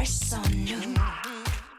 fresh on you.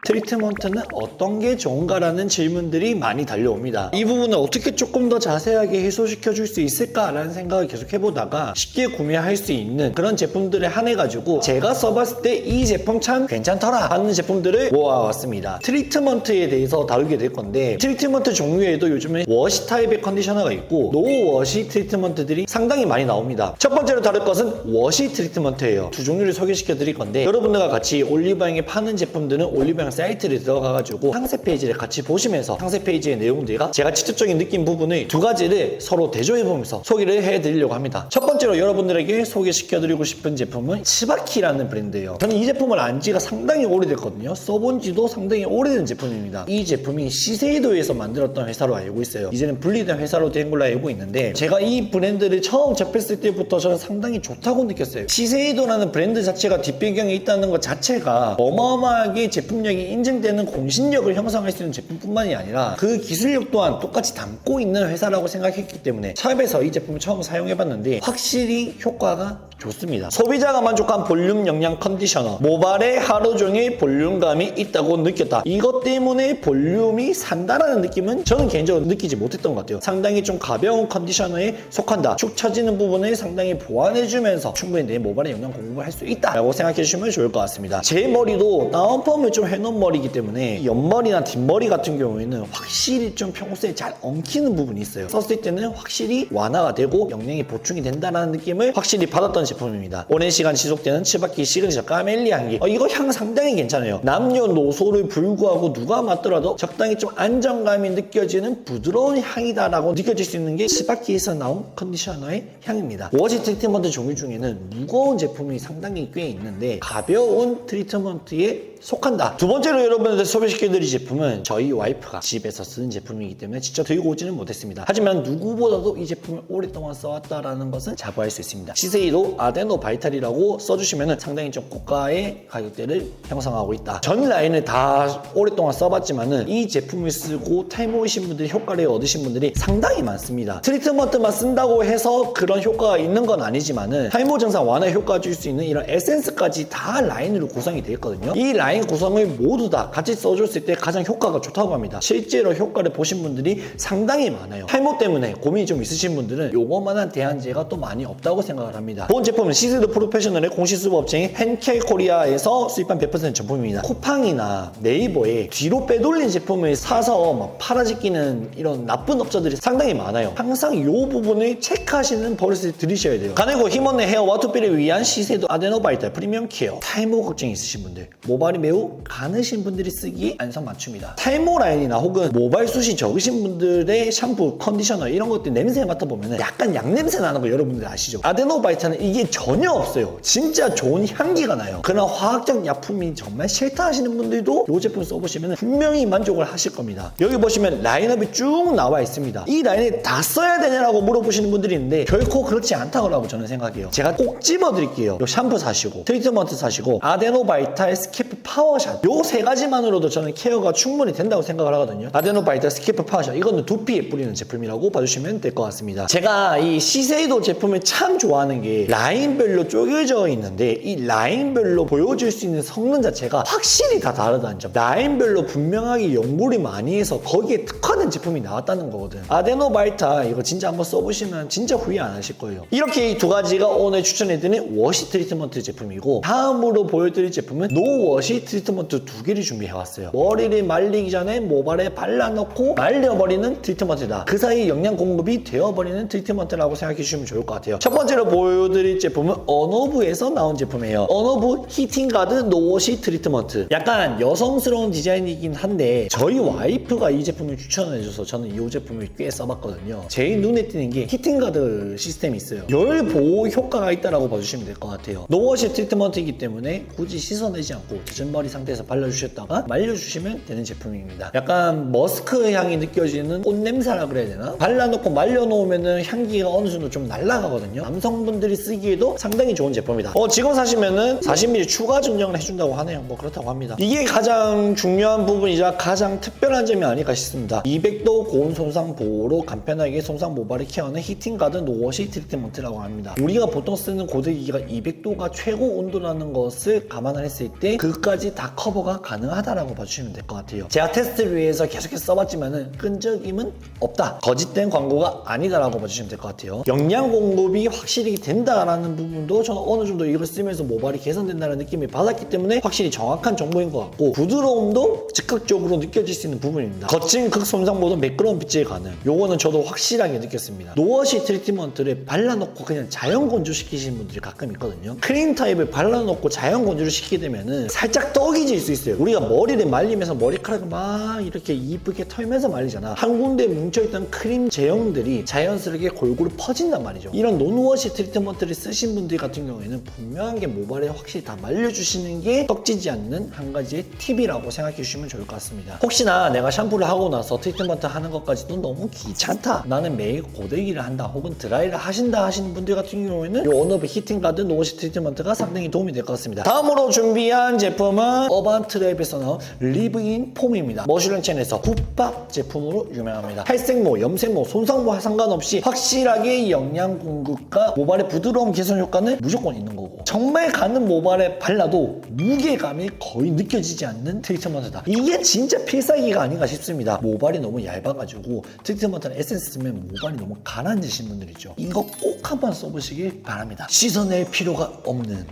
트리트먼트는 어떤 게 좋은가라는 질문들이 많이 달려옵니다. 이 부분을 어떻게 조금 더 자세하게 해소시켜 줄 수 있을까라는 생각을 계속 해보다가 쉽게 구매할 수 있는 그런 제품들에 한해가지고 제가 써봤을 때 이 제품 참 괜찮더라 하는 제품들을 모아왔습니다. 트리트먼트에 대해서 다루게 될 건데 트리트먼트 종류에도 요즘에 워시 타입의 컨디셔너가 있고 노워시 트리트먼트들이 상당히 많이 나옵니다. 첫 번째로 다룰 것은 워시 트리트먼트예요. 두 종류를 소개시켜 드릴 건데 여러분들과 같이 올리브영에 파는 제품들은 올리브영 사이트를 들어가가지고 상세 페이지를 같이 보시면서 상세 페이지의 내용들과 제가 직접적인 느낀 부분을 두 가지를 서로 대조해보면서 소개를 해드리려고 합니다. 첫 번째로 여러분들에게 소개시켜드리고 싶은 제품은 치바키라는 브랜드예요. 저는 이 제품을 안 지가 상당히 오래됐거든요. 써본 지도 상당히 오래된 제품입니다. 이 제품이 시세이도에서 만들었던 회사로 알고 있어요. 이제는 분리된 회사로 된 걸로 알고 있는데 제가 이 브랜드를 처음 접했을 때부터 저는 상당히 좋다고 느꼈어요. 시세이도라는 브랜드 자체가 뒷배경에 있다는 것 자체가 어마어마하게 제품력이 인증되는 공신력을 형성할 수 있는 제품뿐만이 아니라 그 기술력 또한 똑같이 담고 있는 회사라고 생각했기 때문에 샵에서 이 제품을 처음 사용해봤는데 확실히 효과가 좋습니다. 소비자가 만족한 볼륨 영양 컨디셔너. 모발에 하루 종일 볼륨감이 있다고 느꼈다. 이것 때문에 볼륨이 산다라는 느낌은 저는 개인적으로 느끼지 못했던 것 같아요. 상당히 좀 가벼운 컨디셔너에 속한다. 축 처지는 부분을 상당히 보완해주면서 충분히 내 모발에 영양 공급을 할 수 있다라고 생각해주시면 좋을 것 같습니다. 제 머리도 다운펌을 좀 해놓은 머리이기 때문에 옆머리나 뒷머리 같은 경우에는 확실히 좀 평소에 잘 엉키는 부분이 있어요. 썼을 때는 확실히 완화가 되고 영양이 보충이 된다는 느낌을 확실히 받았던 제품입니다. 오랜 시간 지속되는 치바키 시그니처 까멜리 향기. 어, 이거 향 상당히 괜찮아요. 남녀노소를 불구하고 누가 맡더라도 적당히 좀 안정감이 느껴지는 부드러운 향이다라고 느껴질 수 있는 게 치바키에서 나온 컨디셔너의 향입니다. 워시 트리트먼트 종류 중에는 무거운 제품이 상당히 꽤 있는데 가벼운 트리트먼트에 속한다. 두 번째로 여러분들 소개시켜드릴 제품은 저희 와이프가 집에서 쓰는 제품이기 때문에 직접 들고 오지는 못했습니다. 하지만 누구보다도 이 제품을 오랫동안 써왔다라는 것은 자부할 수 있습니다. 시세이도 아데노 바이탈이라고 써주시면 상당히 좀 고가의 가격대를 형성하고 있다. 전 라인을 다 오랫동안 써봤지만은 이 제품을 쓰고 탈모이신 분들이 효과를 얻으신 분들이 상당히 많습니다. 트리트먼트만 쓴다고 해서 그런 효과가 있는 건 아니지만은 탈모 증상 완화 효과 줄 수 있는 이런 에센스까지 다 라인으로 구성이 되어 있거든요. 이 라인 구성을 모두 다 같이 써줬을 때 가장 효과가 좋다고 합니다. 실제로 효과를 보신 분들이 상당히 많아요. 탈모 때문에 고민이 좀 있으신 분들은 요거만한 대안제가 또 많이 없다고 생각을 합니다. 본 제품은 시스드 프로페셔널의 공식 수급 업체인 헨켈 코리아에서 수입한 100% 제품입니다. 쿠팡이나 네이버에 뒤로 빼돌린 제품을 사서 막 팔아짓기는 이런 나쁜 업자들이 상당히 많아요. 항상 이 부분을 체크하시는 버릇을 들이셔야 돼요. 가늘고 힘없는 헤어 와투피를 위한 시세도 아데노바이탈 프리미엄 케어. 탈모 걱정이 있으신 분들, 모발이 매우 가느신 분들이 쓰기 안성맞춤이다. 탈모 라인이나 혹은 모발 숱이 적으신 분들의 샴푸, 컨디셔너 이런 것들 냄새 맡아보면 약간 양냄새 나는 거 여러분들 아시죠? 아데노바이탈은 이게 전혀 없어요. 진짜 좋은 향기가 나요. 그러나 화학적 약품이 정말 싫다 하시는 분들도 이 제품 써보시면 분명히 만족을 하실 겁니다. 여기 보시면 라인업이 쭉 나와 있습니다. 이 라인을 다 써야 되냐라고 물어보시는 분들이 있는데 결코 그렇지 않다고 저는 생각해요. 제가 꼭 집어드릴게요. 요 샴푸 사시고 트리트먼트 사시고 아데노바이탈 스키프 파워샷 요 세 가지만으로도 저는 케어가 충분히 된다고 생각을 하거든요. 아데노바이탈 스키프 파워샷 이거는 두피에 뿌리는 제품이라고 봐주시면 될 것 같습니다. 제가 이 시세이도 제품을 참 좋아하는 게 라인별로 쪼개져 있는데 이 라인별로 보여줄 수 있는 성능 자체가 확실히 다 다르다는 점. 라인별로 분명하게 연구를 많이 해서 거기에 특화된 제품이 나왔다는 거거든. 아데노바이탈 이거 진짜 한번 써보시면 진짜 후회 안 하실 거예요. 이렇게 이 두 가지가 오늘 추천해드린 워시 트리트먼트 제품이고 다음으로 보여드릴 제품은 노워시 트리트먼트 두 개를 준비해왔어요. 머리를 말리기 전에 모발에 발라놓고 말려버리는 트리트먼트다. 그 사이 영양 공급이 되어버리는 트리트먼트라고 생각해주시면 좋을 것 같아요. 첫 번째로 보여드릴 제품은 어노브에서 나온 제품이에요. 어노브 히팅가드 노워시 트리트먼트. 약간 여성스러운 디자인이긴 한데 저희 와이프가 이 제품을 추천해줘서 저는 이 제품을 꽤 써봤거든요. 제일 눈에 띄는 게 히팅가드 시스템이 있어요. 열 보호 효과가 있다라고 봐주시면 될 것 같아요. 노워시 트리트먼트이기 때문에 굳이 씻어내지 않고 젖은 머리 상태에서 발라주셨다가 말려주시면 되는 제품입니다. 약간 머스크 향이 느껴지는 꽃 냄새라 그래야 되나? 발라놓고 말려놓으면은 향기가 어느 정도 좀 날아가거든요. 남성분들이 쓰기에도 상당히 좋은 제품이다. 어, 지금 사시면은 40ml 추가 증정을 해준다고 하네요. 뭐 그렇다고 합니다. 이게 가장 중요한 부분이자 가장 특별한 점이 아닐까 싶습니다. 200도 고온 손상 보호로 간편하게 손상 모발을 케어하는 히팅 가드 노워시 트리트먼트라고 합니다. 우리가 보통 쓰는 고데기가 200도가 최고 온도라는 것을 감안을 했을 때 그가 부분까지 다 커버가 가능하다라고 봐주시면 될 것 같아요. 제가 테스트를 위해서 계속해서 써봤지만은 끈적임은 없다. 거짓된 광고가 아니다라고 봐주시면 될 것 같아요. 영양 공급이 확실히 된다라는 부분도 저는 어느 정도 이걸 쓰면서 모발이 개선된다는 느낌을 받았기 때문에 확실히 정확한 정보인 것 같고 부드러움도 즉각적으로 느껴질 수 있는 부분입니다. 거친 극손상보다 매끄러운 빗질 가능. 요거는 저도 확실하게 느꼈습니다. 노워시 트리트먼트를 발라놓고 그냥 자연 건조시키시는 분들이 가끔 있거든요. 크림 타입을 발라놓고 자연 건조를 시키게 되면은 살짝 떡이 질 수 있어요. 우리가 머리를 말리면서 머리카락을 막 이렇게 이쁘게 털면서 말리잖아. 한 군데 뭉쳐있던 크림 제형들이 자연스럽게 골고루 퍼진단 말이죠. 이런 논워시 트리트먼트를 쓰신 분들 같은 경우에는 분명하게 모발에 확실히 다 말려주시는 게 떡지지 않는 한 가지의 팁이라고 생각해 주시면 좋을 것 같습니다. 혹시나 내가 샴푸를 하고 나서 트리트먼트 하는 것까지도 너무 귀찮다. 나는 매일 고데기를 한다 혹은 드라이를 하신다 하시는 분들 같은 경우에는 이 온오브 히팅 가든 노워시 트리트먼트가 상당히 도움이 될 것 같습니다. 다음으로 준비한 제품 은 어반 트랩에서 나온 리브인 폼입니다. 머슐런 첸에서 국밥 제품으로 유명합니다. 탈색모, 염색모, 손상모 상관없이 확실하게 영양 공급과 모발의 부드러움 개선 효과는 무조건 있는 거고 정말 가는 모발에 발라도 무게감이 거의 느껴지지 않는 트리트먼트다. 이게 진짜 필살기가 아닌가 싶습니다. 모발이 너무 얇아가지고 트리트먼트나 에센스 쓰면 모발이 너무 가라앉으신 분들 있죠. 이거 꼭 한번 써보시길 바랍니다. 씻어낼 필요가 없는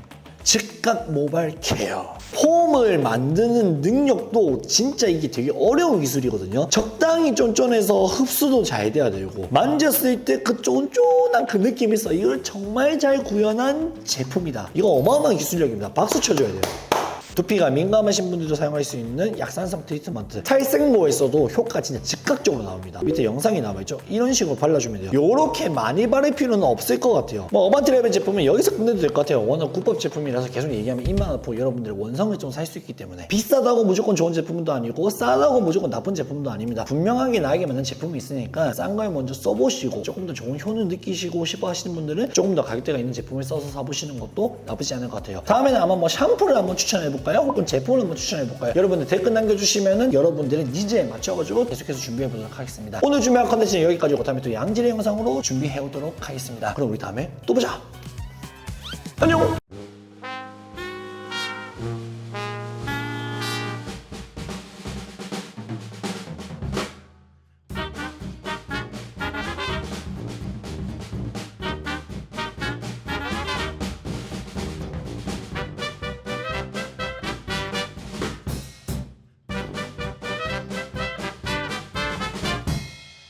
즉각 모발 케어. 폼을 만드는 능력도 진짜 이게 되게 어려운 기술이거든요. 적당히 쫀쫀해서 흡수도 잘 돼야 되고 만졌을 때 그 쫀쫀한 그 느낌이 있어. 이걸 정말 잘 구현한 제품이다. 이거 어마어마한 기술력입니다. 박수 쳐줘야 돼요. 두피가 민감하신 분들도 사용할 수 있는 약산성 트리트먼트. 탈색모에서도 효과 진짜 즉각적으로 나옵니다. 밑에 영상이 남아있죠? 이런 식으로 발라주면 돼요. 요렇게 많이 바를 필요는 없을 것 같아요. 뭐 어반트레벨 제품은 여기서 끝내도 될 것 같아요. 워낙 국밥 제품이라서 계속 얘기하면 입만 아프고 여러분들 원성을 좀 살 수 있기 때문에. 비싸다고 무조건 좋은 제품도 아니고 싸다고 무조건 나쁜 제품도 아닙니다. 분명하게 나에게 맞는 제품이 있으니까 싼 걸 먼저 써보시고 조금 더 좋은 효능 느끼시고 싶어 하시는 분들은 조금 더 가격대가 있는 제품을 써서 사보시는 것도 나쁘지 않을 것 같아요. 다음에는 아마 뭐 샴푸를 한번 추천해 볼까요? 혹은 제품을 한번 추천해 볼까요? 여러분들 댓글 남겨주시면은 여러분들의 니즈에 맞춰가지고 계속해서 준비해 보도록 하겠습니다. 오늘 준비한 컨텐츠는 여기까지고 다음에 또 양질의 영상으로 준비해 오도록 하겠습니다. 그럼 우리 다음에 또 보자! 안녕